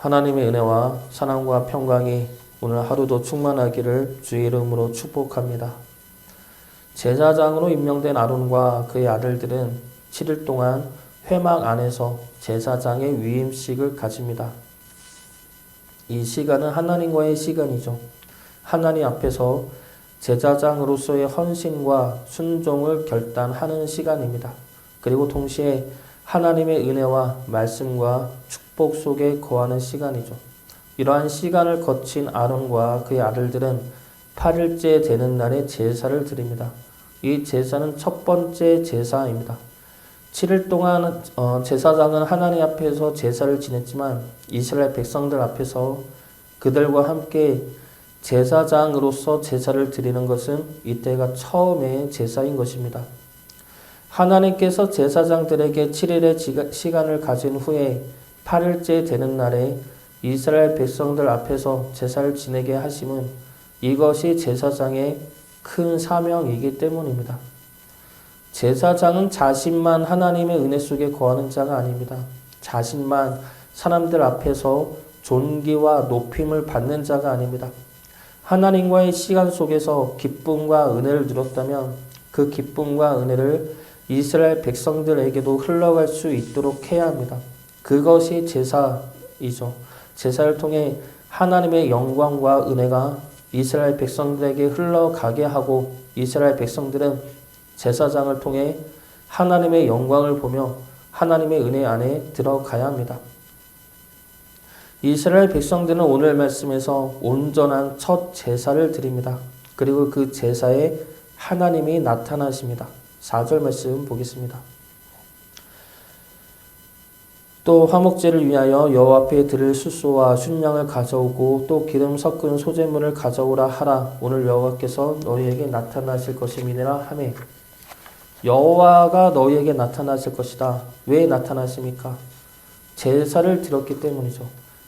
하나님의 은혜와 사랑과 평강이 오늘 하루도 충만하기를 주의 이름으로 축복합니다. 제사장으로 임명된 아론과 그의 아들들은 7일 동안 회막 안에서 제사장의 위임식을 가집니다. 이 시간은 하나님과의 시간이죠. 하나님 앞에서 제사장으로서의 헌신과 순종을 결단하는 시간입니다. 그리고 동시에 하나님의 은혜와 말씀과 축복 속에 거하는 시간이죠. 이러한 시간을 거친 아론과 그의 아들들은 8일째 되는 날에 제사를 드립니다. 이 제사는 첫 번째 제사입니다. 7일 동안 어, 제사장은 하나님 앞에서 제사를 지냈지만 이스라엘 백성들 앞에서 그들과 함께 제사장으로서 제사를 드리는 것은 이때가 처음의 제사인 것입니다. 하나님께서 제사장들에게 7일의 시간을 가진 후에 8일째 되는 날에 이스라엘 백성들 앞에서 제사를 지내게 하심은 이것이 제사장의 큰 사명이기 때문입니다. 제사장은 자신만 하나님의 은혜 속에 거하는 자가 아닙니다. 자신만 사람들 앞에서 존귀와 높임을 받는 자가 아닙니다. 하나님과의 시간 속에서 기쁨과 은혜를 누렸다면 그 기쁨과 은혜를 이스라엘 백성들에게도 흘러갈 수 있도록 해야 합니다. 그것이 제사이죠. 제사를 통해 하나님의 영광과 은혜가 이스라엘 백성들에게 흘러가게 하고 이스라엘 백성들은 제사장을 통해 하나님의 영광을 보며 하나님의 은혜 안에 들어가야 합니다. 이스라엘 백성들은 오늘 말씀에서 온전한 첫 제사를 드립니다. 그리고 그 제사에 하나님이 나타나십니다. 4절 말씀 보겠습니다. 또 화목제를 위하여 여호와 앞에 드릴 수소와 순양을 가져오고 또 기름 섞은 소재물을 가져오라 하라. 오늘 여호와께서 너희에게 나타나실 것임이니라 하매 여호와가 너희에게 나타나실 것이다. 왜 나타나십니까? 제사를 드렸기 때문이죠.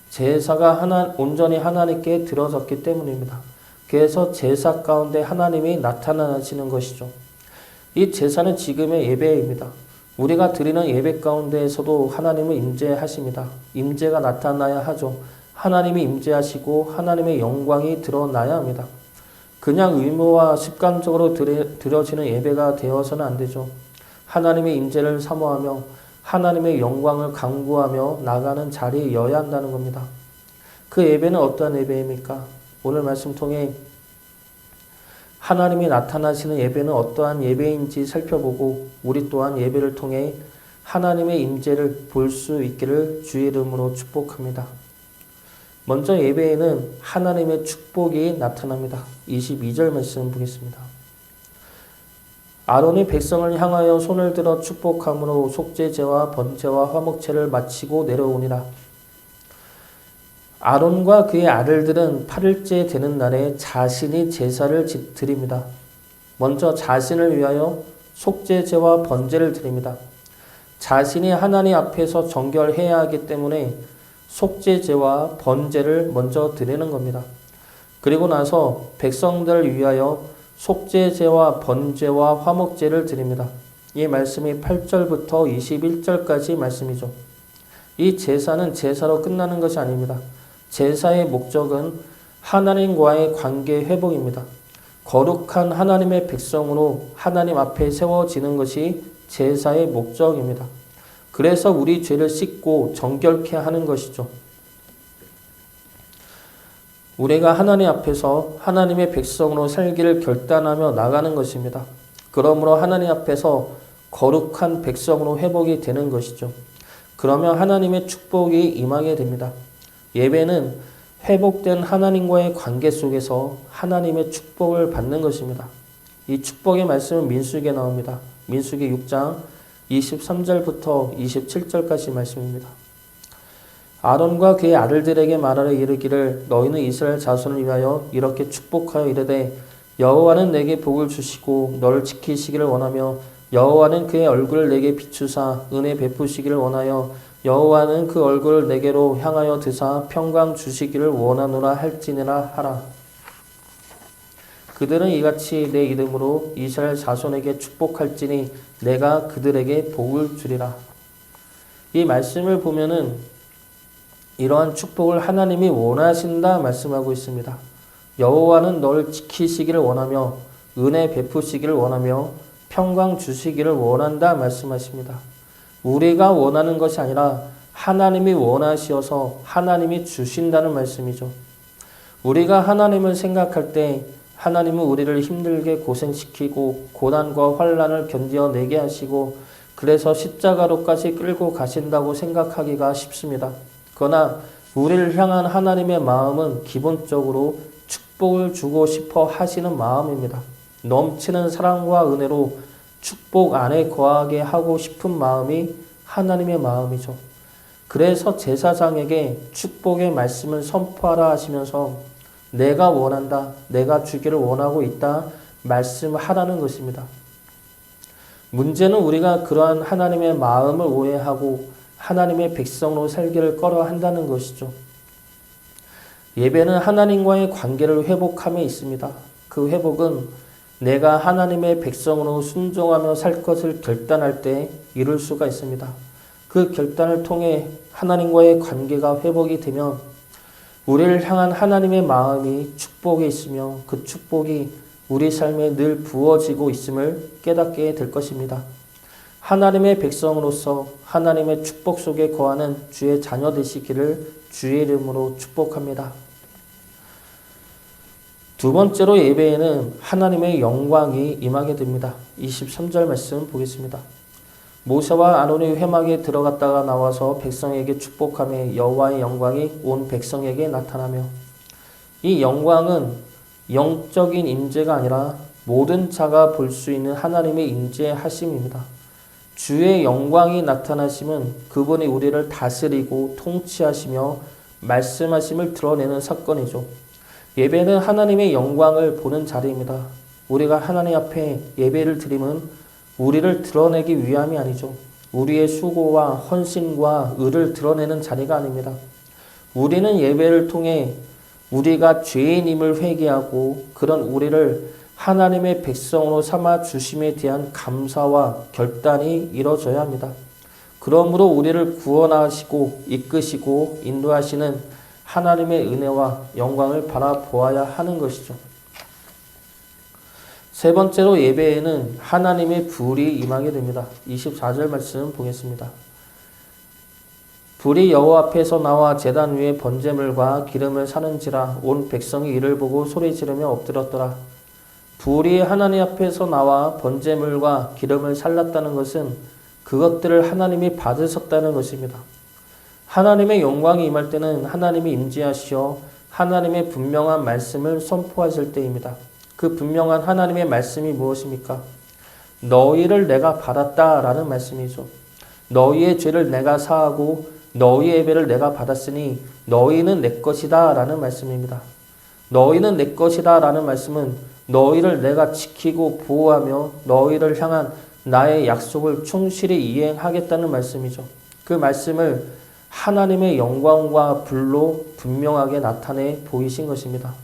제사가 하나 온전히 하나님께 들어졌기 때문입니다. 그래서 제사 가운데 하나님이 나타나시는 것이죠. 이 제사는 지금의 예배입니다. 우리가 드리는 예배 가운데에서도 하나님은 임재하십니다. 임재가 나타나야 하죠. 하나님이 임재하시고 하나님의 영광이 드러나야 합니다. 그냥 의무와 습관적으로 드려지는 예배가 되어서는 안 되죠. 하나님의 임재를 사모하며 하나님의 영광을 강구하며 나가는 자리여야 한다는 겁니다. 그 예배는 어떠한 예배입니까? 오늘 말씀 통해 하나님이 나타나시는 예배는 어떠한 예배인지 살펴보고 우리 또한 예배를 통해 하나님의 임재를 볼 수 있기를 주의 이름으로 축복합니다. 먼저 예배에는 하나님의 축복이 나타납니다. 22절 말씀 보겠습니다. 아론이 백성을 향하여 손을 들어 축복함으로 속죄제와 번제와 화목제를 마치고 내려오니라. 아론과 그의 아들들은 8일째 되는 날에 자신이 제사를 드립니다. 먼저 자신을 위하여 속죄제와 번제를 드립니다. 자신이 하나님 앞에서 정결해야 하기 때문에 속죄제와 번제를 먼저 드리는 겁니다. 그리고 나서 백성들을 위하여 속죄제와 번제와 화목제를 드립니다. 이 말씀이 8절부터 21절까지 말씀이죠. 이 제사는 제사로 끝나는 것이 아닙니다. 제사의 목적은 하나님과의 관계 회복입니다. 거룩한 하나님의 백성으로 하나님 앞에 세워지는 것이 제사의 목적입니다. 그래서 우리 죄를 씻고 정결케 하는 것이죠. 우리가 하나님 앞에서 하나님의 백성으로 살기를 결단하며 나가는 것입니다. 그러므로 하나님 앞에서 거룩한 백성으로 회복이 되는 것이죠. 그러면 하나님의 축복이 임하게 됩니다. 예배는 회복된 하나님과의 관계 속에서 하나님의 축복을 받는 것입니다. 이 축복의 말씀은 민수기에 나옵니다. 민수기 6장 23절부터 27절까지 말씀입니다. 아론과 그의 아들들에게 말하여 이르기를 너희는 이스라엘 자손을 위하여 이렇게 축복하여 이르되 여호와는 내게 복을 주시고 너를 지키시기를 원하며 여호와는 그의 얼굴을 내게 비추사 은혜 베푸시기를 원하여 여호와는 그 얼굴을 내게로 향하여 드사 평강 주시기를 원하노라 할지니라 하라. 그들은 이같이 내 이름으로 이스라엘 자손에게 축복할지니 내가 그들에게 복을 주리라. 이 말씀을 보면은 이러한 축복을 하나님이 원하신다 말씀하고 있습니다. 여호와는 너를 지키시기를 원하며 은혜 베푸시기를 원하며 평강 주시기를 원한다 말씀하십니다. 우리가 원하는 것이 아니라 하나님이 원하시어서 하나님이 주신다는 말씀이죠. 우리가 하나님을 생각할 때 하나님은 우리를 힘들게 고생시키고 고난과 환란을 견디어내게 하시고 그래서 십자가로까지 끌고 가신다고 생각하기가 쉽습니다. 그러나 우리를 향한 하나님의 마음은 기본적으로 축복을 주고 싶어 하시는 마음입니다. 넘치는 사랑과 은혜로 축복 안에 거하게 하고 싶은 마음이 하나님의 마음이죠. 그래서 제사장에게 축복의 말씀을 선포하라 하시면서 내가 원한다, 내가 주기를 원하고 있다 말씀하라는 것입니다. 문제는 우리가 그러한 하나님의 마음을 오해하고 하나님의 백성으로 살기를 꺼려 한다는 것이죠. 예배는 하나님과의 관계를 회복함에 있습니다. 그 회복은 내가 하나님의 백성으로 순종하며 살 것을 결단할 때 이룰 수가 있습니다. 그 결단을 통해 하나님과의 관계가 회복이 되면 우리를 향한 하나님의 마음이 축복에 있으며 그 축복이 우리 삶에 늘 부어지고 있음을 깨닫게 될 것입니다. 하나님의 백성으로서 하나님의 축복 속에 거하는 주의 자녀 되시기를 주의 이름으로 축복합니다. 두 번째로 예배에는 하나님의 영광이 임하게 됩니다. 23절 말씀 보겠습니다. 모세와 아론이 회막에 들어갔다가 나와서 백성에게 축복함에 여호와의 영광이 온 백성에게 나타나며 이 영광은 영적인 임재가 아니라 모든 자가 볼 수 있는 하나님의 임재하심입니다. 주의 영광이 나타나심은 그분이 우리를 다스리고 통치하시며 말씀하심을 드러내는 사건이죠. 예배는 하나님의 영광을 보는 자리입니다. 우리가 하나님 앞에 예배를 드림은 우리를 드러내기 위함이 아니죠. 우리의 수고와 헌신과 의를 드러내는 자리가 아닙니다. 우리는 예배를 통해 우리가 죄인임을 회개하고 그런 우리를 하나님의 백성으로 삼아 주심에 대한 감사와 결단이 이루어져야 합니다. 그러므로 우리를 구원하시고 이끄시고 인도하시는 하나님의 은혜와 영광을 바라보아야 하는 것이죠. 세 번째로 예배에는 하나님의 불이 임하게 됩니다. 24절 말씀 보겠습니다. 불이 여호와 앞에서 나와 제단 위에 번제물과 기름을 사는지라 온 백성이 이를 보고 소리 지르며 엎드렸더라. 불이 하나님 앞에서 나와 번제물과 기름을 살랐다는 것은 그것들을 하나님이 받으셨다는 것입니다. 하나님의 영광이 임할 때는 하나님이 임재하시어 하나님의 분명한 말씀을 선포하실 때입니다. 그 분명한 하나님의 말씀이 무엇입니까? 너희를 내가 받았다라는 말씀이죠. 너희의 죄를 내가 사하고 너희의 예배를 내가 받았으니 너희는 내 것이다 라는 말씀입니다. 너희는 내 것이다 라는 말씀은 너희를 내가 지키고 보호하며 너희를 향한 나의 약속을 충실히 이행하겠다는 말씀이죠. 그 말씀을 하나님의 영광과 불로 분명하게 나타내 보이신 것입니다.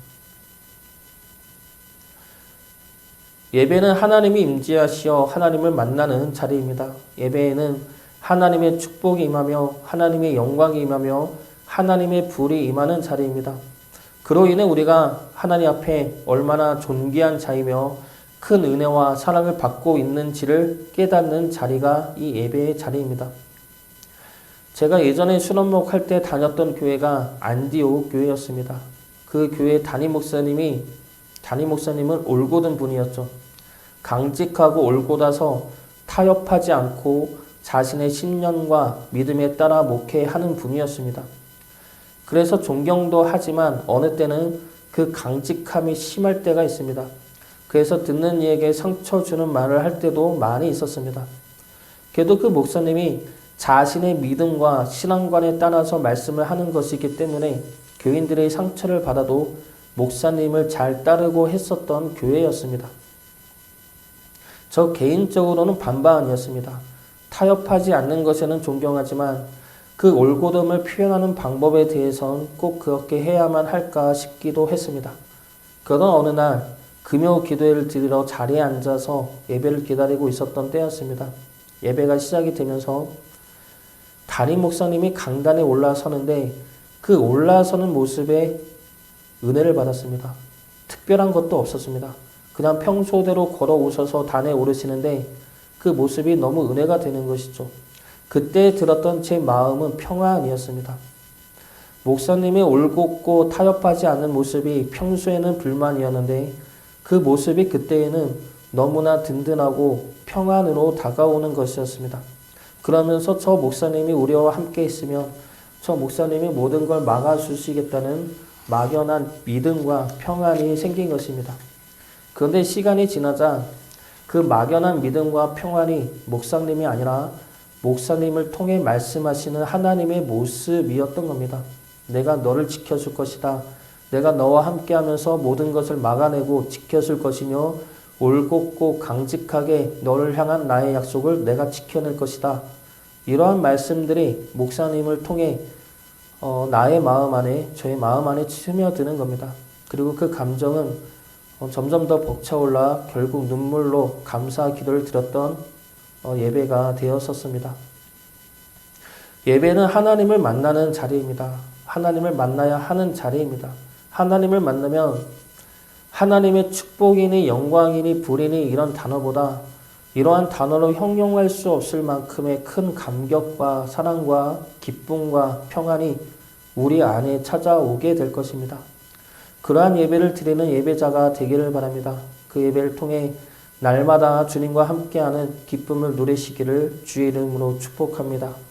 예배는 하나님이 임재하시어 하나님을 만나는 자리입니다. 예배에는 하나님의 축복이 임하며 하나님의 영광이 임하며 하나님의 불이 임하는 자리입니다. 그로 인해 우리가 하나님 앞에 얼마나 존귀한 자이며 큰 은혜와 사랑을 받고 있는지를 깨닫는 자리가 이 예배의 자리입니다. 제가 예전에 순원목 할 때 다녔던 교회가 안디오 교회였습니다. 그 교회 담임 목사님이 담임 목사님은 올곧은 분이었죠. 강직하고 올곧아서 타협하지 않고 자신의 신념과 믿음에 따라 목회하는 분이었습니다. 그래서 존경도 하지만 어느 때는 그 강직함이 심할 때가 있습니다. 그래서 듣는 이에게 상처 주는 말을 할 때도 많이 있었습니다. 그래도 그 목사님이 자신의 믿음과 신앙관에 따라서 말씀을 하는 것이기 때문에 교인들의 상처를 받아도 목사님을 잘 따르고 했었던 교회였습니다. 저 개인적으로는 반반이었습니다. 타협하지 않는 것에는 존경하지만 그 올곧음을 표현하는 방법에 대해선 꼭 그렇게 해야만 할까 싶기도 했습니다. 그러던 어느 날 금요 기도회를 드리러 자리에 앉아서 예배를 기다리고 있었던 때였습니다. 예배가 시작이 되면서 담임 목사님이 강단에 올라서는데 그 올라서는 모습에 은혜를 받았습니다. 특별한 것도 없었습니다. 그냥 평소대로 걸어오셔서 단에 오르시는데 그 모습이 너무 은혜가 되는 것이죠. 그때 들었던 제 마음은 평안이었습니다. 목사님의 올곧고 타협하지 않는 모습이 평소에는 불만이었는데 그 모습이 그때에는 너무나 든든하고 평안으로 다가오는 것이었습니다. 그러면서 저 목사님이 우리와 함께 있으면 저 목사님이 모든 걸 막아주시겠다는 막연한 믿음과 평안이 생긴 것입니다. 그런데 시간이 지나자 그 막연한 믿음과 평안이 목사님이 아니라 목사님을 통해 말씀하시는 하나님의 모습이었던 겁니다. 내가 너를 지켜줄 것이다. 내가 너와 함께 하면서 모든 것을 막아내고 지켜줄 것이며 올곧고 강직하게 너를 향한 나의 약속을 내가 지켜낼 것이다. 이러한 말씀들이 목사님을 통해 어, 나의 마음 안에 저의 마음 안에 스며드는 겁니다. 그리고 그 감정은 어, 점점 더 벅차올라 결국 눈물로 감사 기도를 드렸던 어, 예배가 되었었습니다. 예배는 하나님을 만나는 자리입니다. 하나님을 만나야 하는 자리입니다. 하나님을 만나면 하나님의 축복이니 영광이니 불이니 이런 단어보다 이러한 단어로 형용할 수 없을 만큼의 큰 감격과 사랑과 기쁨과 평안이 우리 안에 찾아오게 될 것입니다. 그러한 예배를 드리는 예배자가 되기를 바랍니다. 그 예배를 통해 날마다 주님과 함께하는 기쁨을 누리시기를 주의 이름으로 축복합니다.